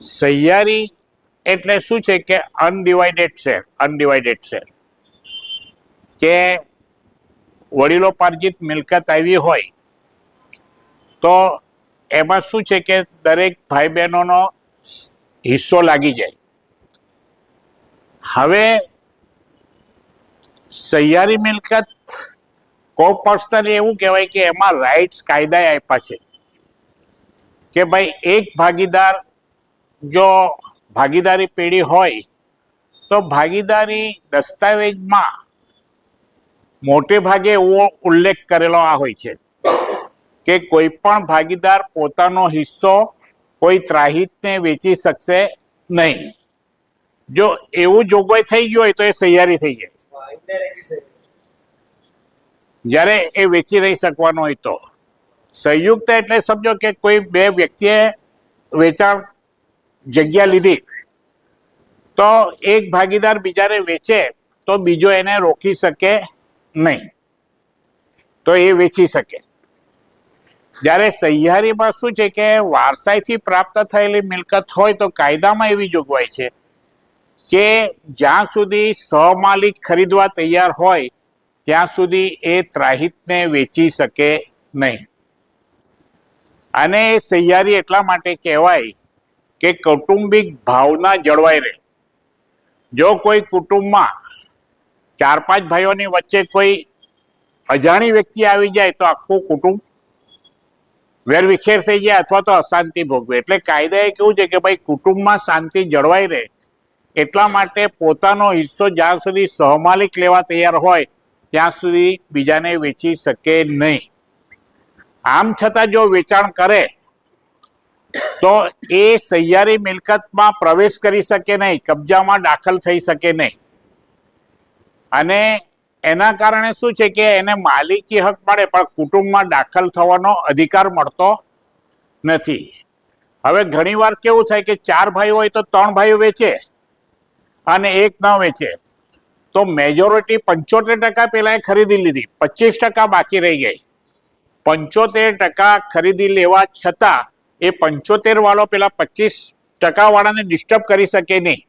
સહિયારી એટલે શું છે કે અનડિવાઇડેડ શેર અનડિવાઇડેડ શેર કે વડીલોપાર્જિત મિલકત આવી હોય, તો એમાં શું છે કે દરેક ભાઈ બહેનોનો હિસ્સો લાગી જાય. હવે સહિયારી મિલકત કો પર્સનલી એવું કહેવાય કે એમાં રાઇટ્સ કાયદાએ આપ્યા છે. કે ભાઈ એક ભાગીદાર જો ભાગીદારી પેઢી હોય, તો ભાગીદારી દસ્તાવેજમાં મોટે ભાગે એવો ઉલ્લેખ કરેલો આ હોય છે કે કોઈ પણ ભાગીદાર પોતાનો હિસ્સો કોઈ ત્રાહિતને વેચી શકશે નહીં. જો એવું જોગવાઈ થઈ ગયું હોય તો એ સહિયારી થઈ જાય. જ્યારે એ વેચી નહીં શકવાનો હોય તો. સંયુક્ત એટલે સમજો કે કોઈ બે વ્યક્તિએ વેચાણ જગ્યા લીધી, તો એક ભાગીદાર બીજાને વેચે, તો બીજો એને રોકી શકે નહીં. તો એ વેચી શકે. જ્યારે સહિયારીમાં શું છે કે વારસાઈથી પ્રાપ્ત થયેલી મિલકત હોય તો કાયદામાં એવી જોગવાઈ છે કે જ્યાં સુધી સહમાલિક ખરીદવા તૈયાર હોય, ત્યાં સુધી એ ત્રાહિતને વેચી શકે નહીં. અને એ સહિયારી એટલા માટે કહેવાય કે કૌટુંબિક ભાવના જળવાઈ રહે. જો કોઈ કુટુંબમાં ચાર પાંચ ભાઈઓની વચ્ચે કોઈ અજાણી વ્યક્તિ આવી જાય તો આખું કુટુંબ વેરવિખેર થઈ જાય અથવા તો અશાંતિ ભોગવે. એટલે કાયદા એ કેવું છે કે ભાઈ કુટુંબમાં શાંતિ જળવાઈ રહે એટલા માટે પોતાનો હિસ્સો જ્યાં સુધી સહમાલિક લેવા તૈયાર હોય ત્યાં સુધી બીજાને વેચી શકે નહીં. આમ છતાં જો વેચાણ કરે તો એ સહિયારી મિલકતમાં પ્રવેશ કરી શકે નહીં, કબજામાં દાખલ થઈ શકે નહીં. અને એના કારણે શું છે કે એને માલિકી હક મળે, પણ કુટુંબમાં દાખલ થવાનો અધિકાર મળતો નથી. હવે ઘણીવાર કેવું થાય કે ચાર ભાઈઓ હોય તો ત્રણ ભાઈઓ વેચે અને એક ન વેચે. તો મેજોરિટી પંચોતેર ટકા પેલા ખરીદી લીધી, પચીસ ટકા બાકી રહી ગઈ. પંચોતેર ટકા ખરીદી લેવા છતાં એ પંચોતેર વાળો પેલા પચીસ ટકા વાળાને ડિસ્ટર્બ કરી શકે નહીં.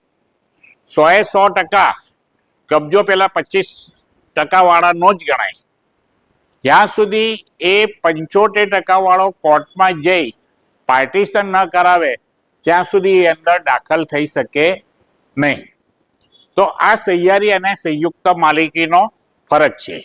સોએ સો ટકા કબજો પેલા પચીસ ટકા વાળાનો જ ગણાય. જ્યાં સુધી એ પંચોતેર ટકા વાળો કોર્ટમાં જઈ પાર્ટીશન ન કરાવે, ત્યાં સુધી એ અંદર દાખલ થઈ શકે નહીં. તો આ સહિયારી અને સંયુક્ત માલિકીનો ફરક છે.